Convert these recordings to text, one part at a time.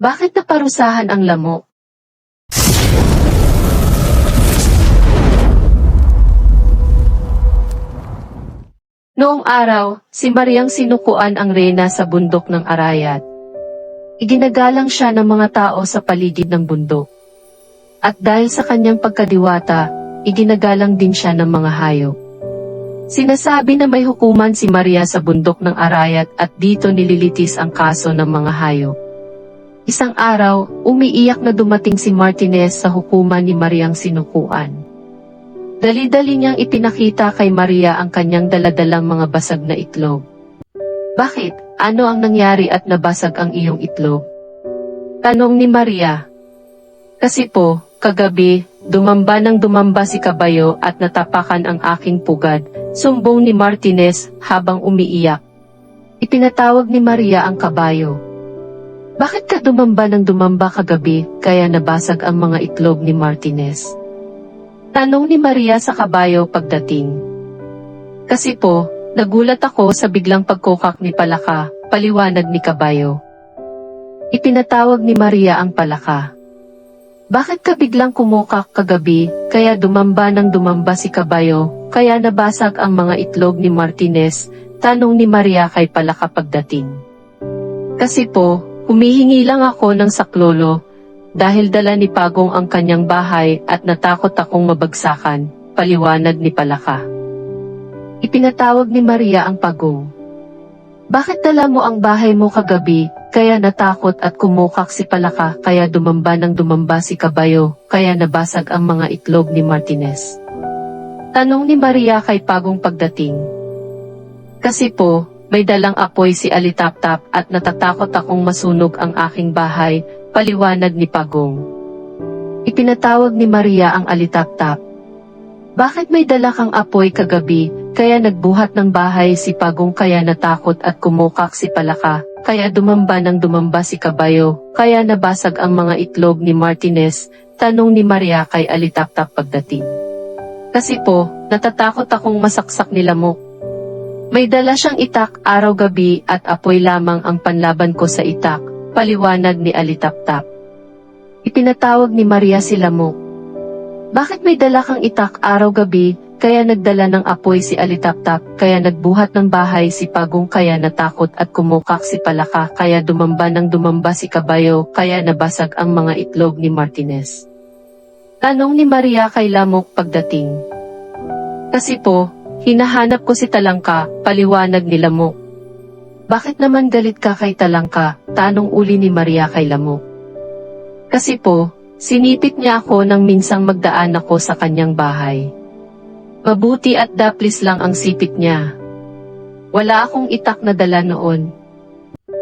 Bakit naparusahan ang lamok? Noong araw, si Mariang sinukuan ang reyna sa bundok ng Arayat. Iginagalang siya ng mga tao sa paligid ng bundok. At dahil sa kanyang pagkadiwata, iginagalang din siya ng mga hayop. Sinasabi na may hukuman si Maria sa bundok ng Arayat at dito nililitis ang kaso ng mga hayop. Isang araw, umiiyak na dumating si Martinez sa hukuman ni Mariang sinukuan. Dali-dali niyang ipinakita kay Maria ang kanyang daladalang mga basag na itlog. Bakit? Ano ang nangyari at nabasag ang iyong itlog? Tanong ni Maria. Kasi po, kagabi, dumamba ng dumamba si kabayo at natapakan ang aking pugad, sumbong ni Martinez habang umiiyak. Ipinatawag ni Maria ang kabayo. Bakit ka dumamba ng dumamba kagabi kaya nabasag ang mga itlog ni Martinez? Tanong ni Maria sa kabayo pagdating. Kasi po, nagulat ako sa biglang pagkokak ni Palaka, paliwanag ni kabayo. Ipinatawag ni Maria ang Palaka. Bakit ka biglang kumukak kagabi, kaya dumamba ng dumamba si kabayo, kaya nabasag ang mga itlog ni Martinez, tanong ni Maria kay Palaka pagdating. Kasi po, humihingi lang ako ng saklolo, dahil dala ni Pagong ang kanyang bahay at natakot akong mabagsakan, paliwanag ni Palaka. Ipinatawag ni Maria ang Pagong. Bakit dala mo ang bahay mo kagabi, kaya natakot at kumukak si Palaka kaya dumamba ng dumamba si Kabayo, kaya nabasag ang mga itlog ni Martinez. Tanong ni Maria kay Pagong pagdating. Kasi po, may dalang apoy si Alitaptap at natatakot akong masunog ang aking bahay, paliwanag ni Pagong. Ipinatawag ni Maria ang alitaptap. Bakit may dala kang apoy kagabi, kaya nagbuhat ng bahay si Pagong kaya natakot at kumukak si Palaka, kaya dumamba ng dumamba si Kabayo, kaya nabasag ang mga itlog ni Martinez, tanong ni Maria kay alitaptap pagdating. Kasi po, natatakot akong masaksak ni Lamok. May dala siyang itak araw-gabi at apoy lamang ang panlaban ko sa itak, paliwanag ni Alitaptap. Ipinatawag ni Maria si Lamok. Bakit may dala kang itak araw-gabi, kaya nagdala ng apoy si Alitaptap, kaya nagbuhat ng bahay si Pagong kaya natakot at kumukak si Palaka kaya dumamba ng dumamba si Kabayo kaya nabasag ang mga itlog ni Martinez. Tanong ni Maria kay Lamok pagdating. Kasi po, hinahanap ko si Talangka, paliwanag ni Lamok. Bakit naman galit ka kay Talangka? Tanong uli ni Maria kay Lamok. Kasi po, sinipit niya ako nang minsang magdaan ako sa kanyang bahay. Mabuti at daplis lang ang sipit niya. Wala akong itak na dala noon.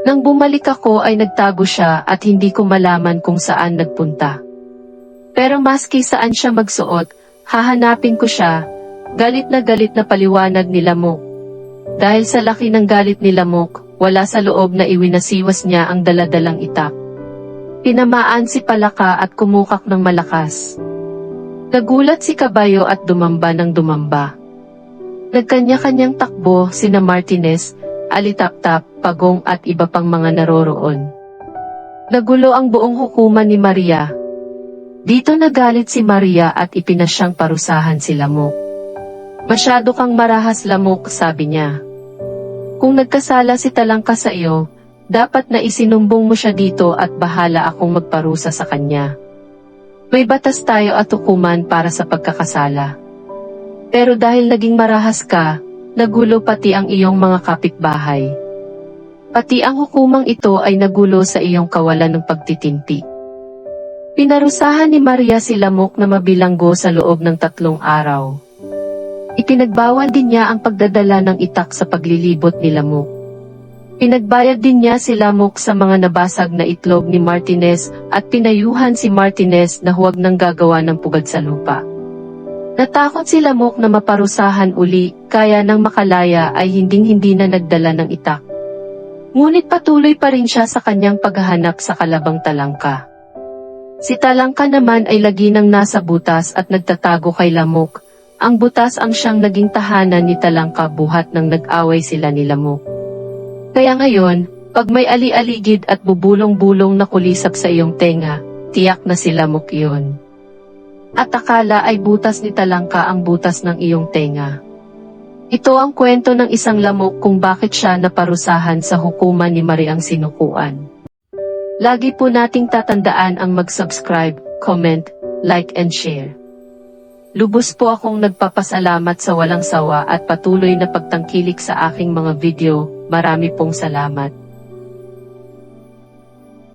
Nang bumalik ako ay nagtago siya at hindi ko malaman kung saan nagpunta. Pero maski saan siya magsuot, hahanapin ko siya, galit na galit na paliwanag ni Lamok. Dahil sa laki ng galit ni Lamok, wala sa loob na iwinasiwas niya ang daladalang itak. Tinamaan si Palaka at kumukak ng malakas. Nagulat si Kabayo at dumamba ng dumamba. Nagkanya-kanyang takbo sina Martinez, Alitaptap, Pagong at iba pang mga naroroon. Nagulo ang buong hukuman ni Maria. Dito nagalit si Maria at ipinasyang parusahan si Lamok. Masyado kang marahas Lamok, sabi niya. Kung nagkasala si Talangka sa iyo, dapat na isinumbong mo siya dito at bahala akong magparusa sa kanya. May batas tayo at hukuman para sa pagkakasala. Pero dahil naging marahas ka, nagulo pati ang iyong mga kapitbahay. Pati ang hukumang ito ay nagulo sa iyong kawalan ng pagtitimpi. Pinarusahan ni Maria si Lamok na mabilanggo sa loob ng tatlong araw. Ipinagbawal din niya ang pagdadala ng itak sa paglilibot ni Lamok. Pinagbayad din niya si Lamok sa mga nabasag na itlog ni Martinez at pinayuhan si Martinez na huwag nang gagawa ng pugad sa lupa. Natakot si Lamok na maparusahan uli, kaya nang makalaya ay hinding-hindi na nagdala ng itak. Ngunit patuloy pa rin siya sa kanyang paghahanap sa kalabang talangka. Si Talangka naman ay lagi nang nasa butas at nagtatago kay Lamok. Ang butas ang siyang naging tahanan ni Talangka buhat nang nag-away sila ni Lamok. Kaya ngayon, Pag may ali-aligid at bubulong-bulong na kulisap sa iyong tenga, tiyak na sila muk yun. At akala ay butas ni talangka ang butas ng iyong tenga. Ito ang kwento ng isang lamok kung bakit siya naparusahan sa hukuman ni Mariang Sinukuan. Lagi po nating tatandaan ang mag-subscribe, comment, like and share. Lubos po akong nagpapasalamat sa walang sawa at patuloy na pagtangkilik sa aking mga video. Marami pong salamat.